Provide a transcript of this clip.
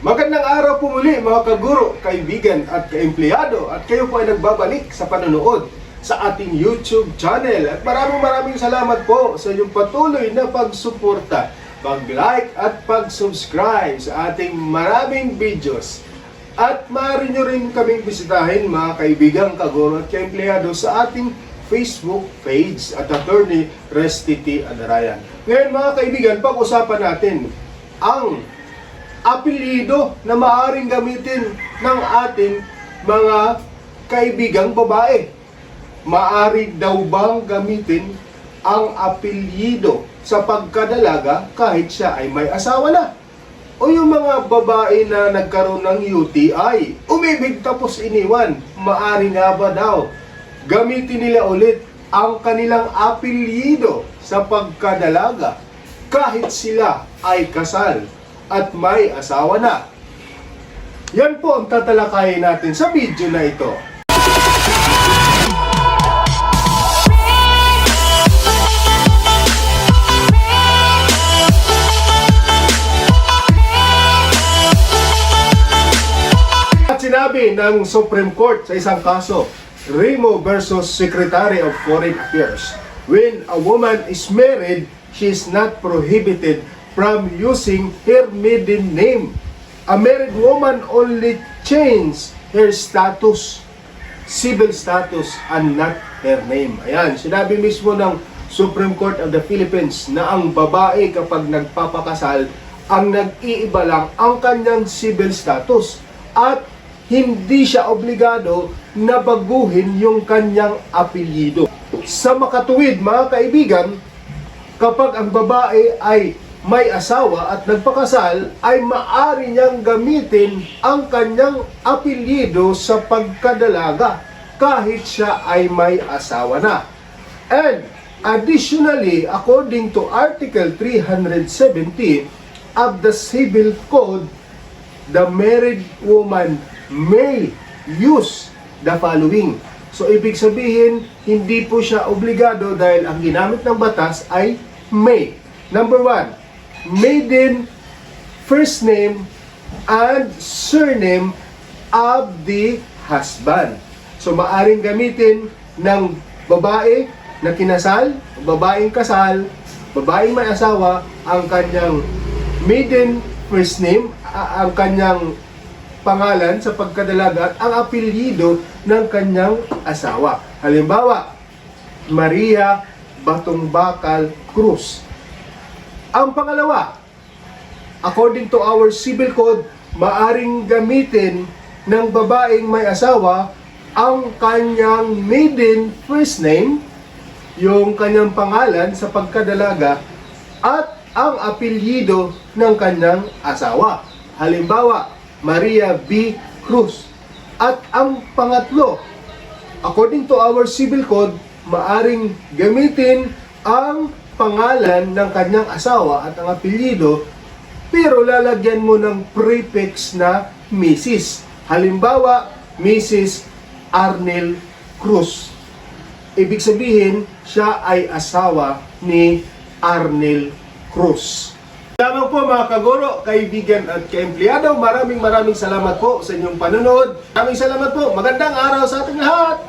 Magandang araw po muli mga kaguro, kaibigan at kaempleyado at kayo po ay nagbabalik sa panonood sa ating YouTube channel at maraming maraming salamat po sa inyong patuloy na pagsuporta, pag-like at pag-subscribe sa ating maraming videos. At maaari nyo rin kaming bisitahin mga kaibigang kaguro at kaempleyado sa ating Facebook page at Attorney Restiti Adarayan. Ngayon mga kaibigan, pag-usapan natin ang apelyido na maaring gamitin ng ating mga kaibigang babae. Maari daw bang gamitin ang apelyido sa pagkadalaga kahit siya ay may asawa na? O yung mga babae na nagkaroon ng UTI, umibig tapos iniwan, maari nga ba daw gamitin nila ulit ang kanilang apelyido sa pagkadalaga kahit sila ay kasal at may asawa na. Yan po ang tatalakayin natin sa video na ito. At sinabi ng Supreme Court sa isang kaso, Remo versus Secretary of Foreign Affairs, when a woman is married, she is not prohibited from using her maiden name. A married woman only change her status, civil status, and not her name. Ayan, sinabi mismo ng Supreme Court of the Philippines na ang babae kapag nagpapakasal, ang nag-iiba lang ang kanyang civil status at hindi siya obligado na baguhin yung kanyang apelyido. Sa makatuwid, mga kaibigan, kapag ang babae ay may asawa at nagpakasal, ay maari niyang gamitin ang kanyang apelyido sa pagkadalaga kahit siya ay may asawa na. And additionally, according to Article 370 of the Civil Code, the married woman may use the following. So, ibig sabihin, hindi po siya obligado dahil ang ginamit ng batas ay may. Number one, maiden first name and surname of the husband. So, maaring gamitin ng babae na kinasal, babaeng kasal, babaeng may asawa, ang kanyang maiden first name, ang kanyang pangalan sa pagkadalaga at ang apelyido ng kanyang asawa. Halimbawa, Maria Batongbakal Cruz. Ang pangalawa, according to our civil code, maaring gamitin ng babaeng may asawa ang kanyang maiden first name, yung kanyang pangalan sa pagkadalaga, at ang apelyido ng kanyang asawa. Halimbawa, Maria B. Cruz. At ang pangatlo, according to our civil code, maaring gamitin ang pangalan ng kanyang asawa at ang apelyido, pero lalagyan mo ng prefix na Mrs. Halimbawa, Mrs. Arnel Cruz. Ibig sabihin, siya ay asawa ni Arnel Cruz. Lamang po mga kaguro, kaibigan at kaempleyado, maraming maraming salamat po sa inyong panonood. Maraming salamat po. Magandang araw sa ating lahat!